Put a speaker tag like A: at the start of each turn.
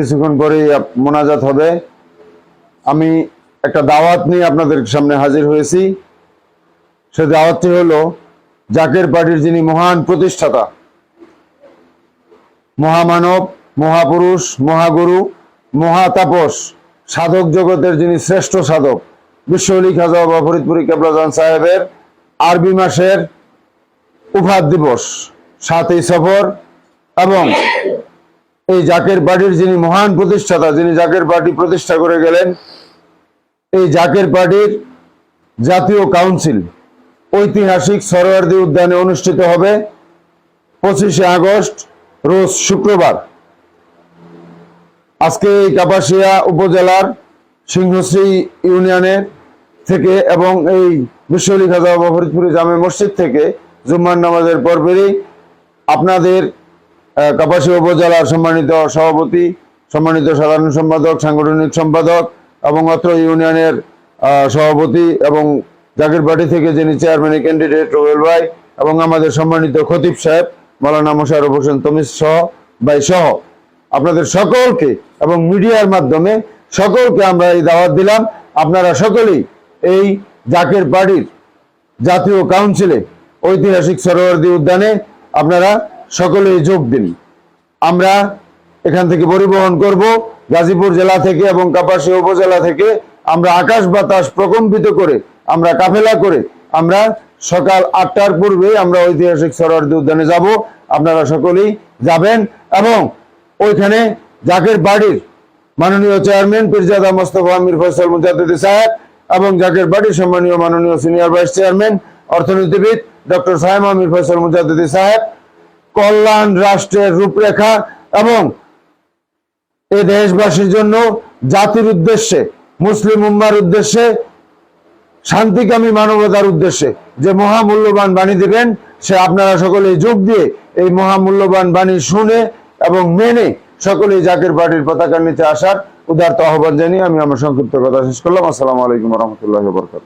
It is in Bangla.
A: কিছুক্ষণ পরেই মোনাজাত হবে। আমি একটা দাওয়াত নিয়ে আপনাদের সামনে হাজির হয়েছি। সে দাওয়াতটি হলো জাকের পার্টির যিনি মহান প্রতিষ্ঠাতা, মহামানব, মহাপুরুষ, মহাগুরু, মহাতাপস, সাধক জগতের যিনি শ্রেষ্ঠ সাধক বিশ্বলি খাজা বা ফরিদপুরি কেবলাজান সাহেবের আরবি মাসের উফাত দিবস, সাতই সফর এবং এই জাকের পার্টির যিনি মহান প্রতিষ্ঠাতা, যিনি জাকের পার্টি প্রতিষ্ঠা করে গেলেন, এই জাকের পার্টির জাতীয় কাউন্সিল, ঐতিহাসিক সরোয়ার্দী উদ্যানে অনুষ্ঠিত হবে পঁচিশে আগস্ট, রোজ শুক্রবার। আজকে এই কাপাসিয়া উপজেলার সিংহশ্রী ইউনিয়নের থেকে এবং এই বিশ্বলি খাজা ফরিদপুরি জামে মসজিদ থেকে জুম্মার নামাজের পরপরই আপনাদের আহ, কাপাসিয়া উপজেলার সম্মানিত সভাপতি সম্মানিত সাধারণ সম্পাদক সাংগঠনিক সম্পাদক এবং অত্র ইউনিয়নের সভাপতি এবং জাকির পার্টি থেকে যিনি চেয়ারম্যান ক্যান্ডিডেট রোবেল ভাই এবং আমাদের সম্মানিত খতিব সাহেব মৌলানা মোশারফ হোসেন তমিজ সহ ভাই সহ। আপনাদের সকলকে এবং মিডিয়ার মাধ্যমে সকলকে আমরা এই দাওয়াত দিলাম। আপনারা সকলেই এই জাকের পার্টির জাতীয় কাউন্সিলে ঐতিহাসিক সরোয়ার্দী উদ্যানে আপনারা সকলেই যোগ দিন। আমরা এখান থেকে পরিবহন করব। গাজীপুর জেলা থেকে এবং কাপাসিয়া উপজেলা থেকে আমরা আকাশ বাতাস প্রকম্পিত করে, আমরা কাফেলা করে, আমরা সকাল আটটার পূর্বে আমরা ঐতিহাসিক সরোয়ার্দী উদ্যানে যাব। আপনারা সকলেই যাবেন এবং ওইখানে জাকের বাড়ির মাননীয় চেয়ারম্যান পীরজাদা মোস্তফা আমির ফয়সাল মুজাদ্দিদি সাহেব এবং জাকের বাড়ির সম্মানীয় মাননীয় সিনিয়র ভাইস চেয়ারম্যান, অর্থনীতিবিদ ডক্টর সাহেব আমির ফয়সাল মুজাদ্দিদি সাহেব কল্যাণ রাষ্ট্রের রূপরেখা এবং এই দেশবাসীর জন্য জাতির উদ্দেশ্যে, মুসলিম উম্মার উদ্দেশ্যে, শান্তিকামী মানবতার উদ্দেশ্যে যে মহামূল্যবান বাণী দিবেন, সে আপনারা সকলেই যোগ দিয়ে এই মহামূল্যবান বাণী শুনে এবং মেনে সকলেই জাকের পার্টির পতাকার নিতে আসার উদারত আহ্বান জানিয়ে আমি আমার সংক্ষিপ্ত কথা শেষ করলাম। আসসালামু আলাইকুম রহমতুল্লাহ বরকাত